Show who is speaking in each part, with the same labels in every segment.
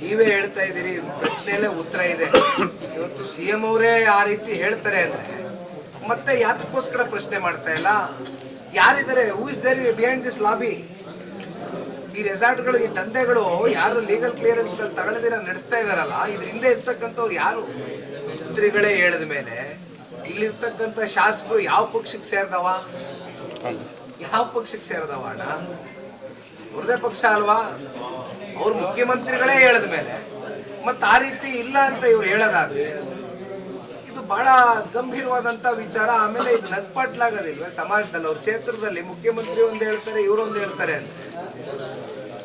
Speaker 1: ನೀವೇ ಹೇಳ್ತಾ ಇದ್ದೀರಿ ಪ್ರಶ್ನೆಯಲ್ಲೇ ಉತ್ತರ ಇದೆ. ಇವತ್ತು ಸಿ ಎಂ ಅವರೇ ಆ ರೀತಿ ಹೇಳ್ತಾರೆ ಅಂದ್ರೆ ಮತ್ತೆ ಯಾತಕ್ಕೋಸ್ಕರ ಪ್ರಶ್ನೆ ಮಾಡ್ತಾ ಇಲ್ಲ? ಯಾರಿದ್ದಾರೆ? Who is there behind this lobby ಈ ರೆಸಾರ್ಟ್ಗಳು ಈ ತಂದೆಗಳು ಯಾರು ಲೀಗಲ್ ಕ್ಲಿಯರೆನ್ಸ್ಗಳು ತಗೊಳ್ಳದಿರ ನಡೆಸ್ತಾ ಇದಾರಲ್ಲ ಇದ್ರ ಹಿಂದೆ ಇರ್ತಕ್ಕಂಥವ್ರು ಯಾರು? ಮಂತ್ರಿಗಳೇ ಹೇಳಿದ ಮೇಲೆ ಇಲ್ಲಿರ್ತಕ್ಕಂಥ ಶಾಸಕರು ಯಾವ ಪಕ್ಷಕ್ಕೆ ಸೇರಿದವ? ಯಾವ ಪಕ್ಷಕ್ಕೆ ಸೇರಿದವ ಅಣ್ಣ? ಅವ್ರದೇ ಪಕ್ಷ ಅಲ್ವಾ? ಅವ್ರು ಮುಖ್ಯಮಂತ್ರಿಗಳೇ ಹೇಳದ ಮೇಲೆ. ಮತ್ತೆ ಆ ರೀತಿ ಇಲ್ಲ ಅಂತ ಇವ್ರು ಹೇಳೋದಾದ್ರೆ ಇದು ಬಹಳ ಗಂಭೀರವಾದಂತ ವಿಚಾರ. ಆಮೇಲೆ ಇದು ನಗ್ಪಾಟ್ಲಾಗೋದಿಲ್ವ? ಸಮಾಜದಲ್ಲಿ ಅವ್ರ ಕ್ಷೇತ್ರದಲ್ಲಿ ಮುಖ್ಯಮಂತ್ರಿ ಒಂದು ಹೇಳ್ತಾರೆ ಇವ್ರೊಂದು ಹೇಳ್ತಾರೆ ಅಂತ.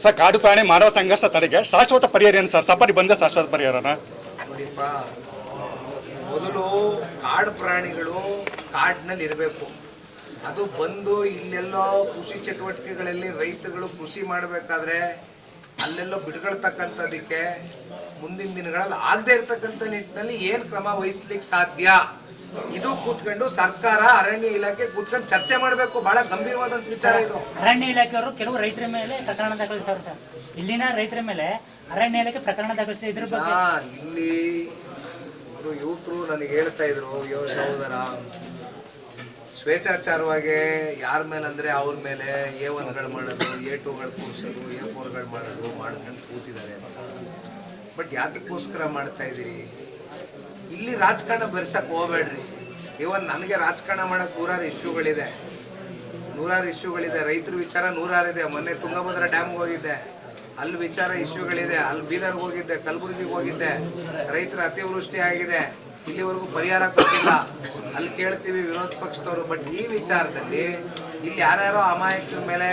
Speaker 2: ಸರ್ ಕಾಡು ಪ್ರಾಣಿ ಮಾನವ ಸಂಘರ್ಷ ತಡೆಗೆ ಶಾಶ್ವತ ಪರಿಹಾರ ಏನು ಸರ್? ಸಫಾರಿ ಬಂದ ಶಾಶ್ವತ ಪರಿಹಾರನ?
Speaker 1: ನೋಡಿಪ್ಪ ಮೊದಲು ಕಾಡು ಪ್ರಾಣಿಗಳು ಕಾಡಿನಲ್ಲಿ ಇರಬೇಕು. ಅದು ಬಂದು ಇಲ್ಲೆಲ್ಲೋ ಕೃಷಿ ಚಟುವಟಿಕೆಗಳಲ್ಲಿ ರೈತಗಳು ಕೃಷಿ ಮಾಡಬೇಕಾದ್ರೆ ಅಲ್ಲೆಲ್ಲೋ ಬಿಡ್ಕೊಳ್ತಕ್ಕಂಥದಕ್ಕೆ ಮುಂದಿನ ದಿನಗಳಲ್ಲಿ ಆಗದೆ ಇರತಕ್ಕಂಥ ನಿಟ್ಟಿನಲ್ಲಿ ಏನು ಕ್ರಮ ವಹಿಸ್ಲಿಕ್ಕೆ ಸಾಧ್ಯ? ಇದು ಕೂತ್ಕೊಂಡು ಸರ್ಕಾರ ಅರಣ್ಯ ಇಲಾಖೆ ಕೂತ್ಕೊಂಡು ಚರ್ಚೆ ಮಾಡಬೇಕು. ಬಹಳ ಗಂಭೀರವಾದಂಥ ವಿಚಾರ ಇದು.
Speaker 3: ಅರಣ್ಯ ಇಲಾಖೆಯವರು ಕೆಲವು ರೈತರ ಮೇಲೆ ಪ್ರಕರಣ ದಾಖಲಿಸ್ತಾರೆ ಸರ್. ಇಲ್ಲಿನ ರೈತರ ಮೇಲೆ ಅರಣ್ಯ ಇಲಾಖೆ ಪ್ರಕರಣ ದಾಖಲಿಸಿದ್ರು ಇದ್ರ ಬಗ್ಗೆ.
Speaker 1: ಇಲ್ಲಿ ಯುವಕರು ನನಗೆ ಹೇಳ್ತಾ ಇದ್ರು ಯೋ ಸಹೋದರ ಸ್ವೇಚ್ಛಾಚಾರವಾಗಿ ಯಾರ ಮೇಲೆ ಅಂದರೆ ಅವ್ರ ಮೇಲೆ ಎ ಒನ್ಗಳು ಮಾಡೋದು, ಎ ಟೂಗಳು ಕೂರಿಸೋದು, ಎ ಫೋರ್ಗಳು ಮಾಡೋದು ಮಾಡ್ಕೊಂಡು ಕೂತಿದ್ದಾರೆ ಅಂತ. ಬಟ್ ಯಾತಕ್ಕೋಸ್ಕರ ಮಾಡ್ತಾ ಇದ್ದೀರಿ ಇಲ್ಲಿ ರಾಜಕಾರಣ ಬೆರ್ಸಕ್ ಹೋಗ್ಬೇಡ್ರಿ. ಇವನ್ ನನಗೆ ರಾಜಕಾರಣ ಮಾಡೋಕ್ಕೆ ನೂರಾರು ಇಶ್ಯೂಗಳಿದೆ. ನೂರಾರು ಇಶ್ಯೂಗಳಿದೆ. ರೈತರ ವಿಚಾರ ನೂರಾರಿದೆ. ಮೊನ್ನೆ ತುಂಗಭದ್ರಾ ಡ್ಯಾಮ್ಗೆ ಹೋಗಿದ್ದೆ. ಅಲ್ಲಿ ವಿಚಾರ ಇಶ್ಯೂಗಳಿದೆ. ಅಲ್ಲಿ ಬೀದರ್ಗೆ ಹೋಗಿದ್ದೆ. ಕಲಬುರಗಿಗೆ ಹೋಗಿದ್ದೆ. ರೈತರ ಅತಿವೃಷ್ಟಿ ಆಗಿದೆ. ಇಲ್ಲಿವರೆಗೂ ಪರಿಹಾರ ಕೊಟ್ಟಿಲ್ಲ. ಅಲ್ಲಿ ಕೇಳ್ತೀವಿ ವಿರೋಧ ಪಕ್ಷದವರು ಬಟ್ ಈ ವಿಚಾರದಲ್ಲಿ ಇಲ್ಲಿ ಯಾರ್ಯಾರೋ ಅಮಾಯಕರ ಮೇಲೆ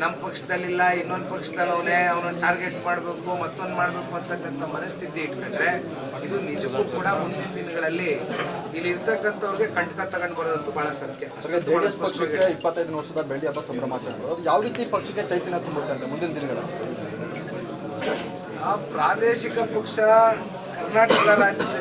Speaker 1: ನಮ್ಮ ಪಕ್ಷದಲ್ಲಿಲ್ಲ ಇನ್ನೊಂದು ಪಕ್ಷದಲ್ಲಿ ಅವನೇ ಅವನನ್ನು ಟಾರ್ಗೆಟ್ ಮಾಡಬೇಕು ಮತ್ತೊಂದು ಮಾಡಬೇಕು ಅಂತಕ್ಕಂಥ ಮನಸ್ಥಿತಿ ಇಟ್ಕೊಂಡ್ರೆ ಇದು ನಿಜಕ್ಕೂ ಕೂಡ ಮುಂದಿನ ದಿನಗಳಲ್ಲಿ ಇಲ್ಲಿ ಇರ್ತಕ್ಕಂಥವ್ರಿಗೆ ಕಂಟಕ ತಗೊಂಡು ಬರೋದಂತೂ ಬಹಳ ಸತ್ಯ.
Speaker 4: ಪಕ್ಷಕ್ಕೆ ಇಪ್ಪತ್ತೈದು ವರ್ಷದ ಬೆಳ್ಳಿ ಹಬ್ಬ ಸಂಭ್ರಮಾಚರಣೆ ಯಾವ ರೀತಿ ಪಕ್ಷಕ್ಕೆ ಚೈತನ್ಯ ತುಂಬುತ್ತೆ ಮುಂದಿನ ದಿನಗಳಲ್ಲಿ?
Speaker 1: ಆ ಪ್ರಾದೇಶಿಕ ಪಕ್ಷ ಕರ್ನಾಟಕ ರಾಜ್ಯದಲ್ಲಿ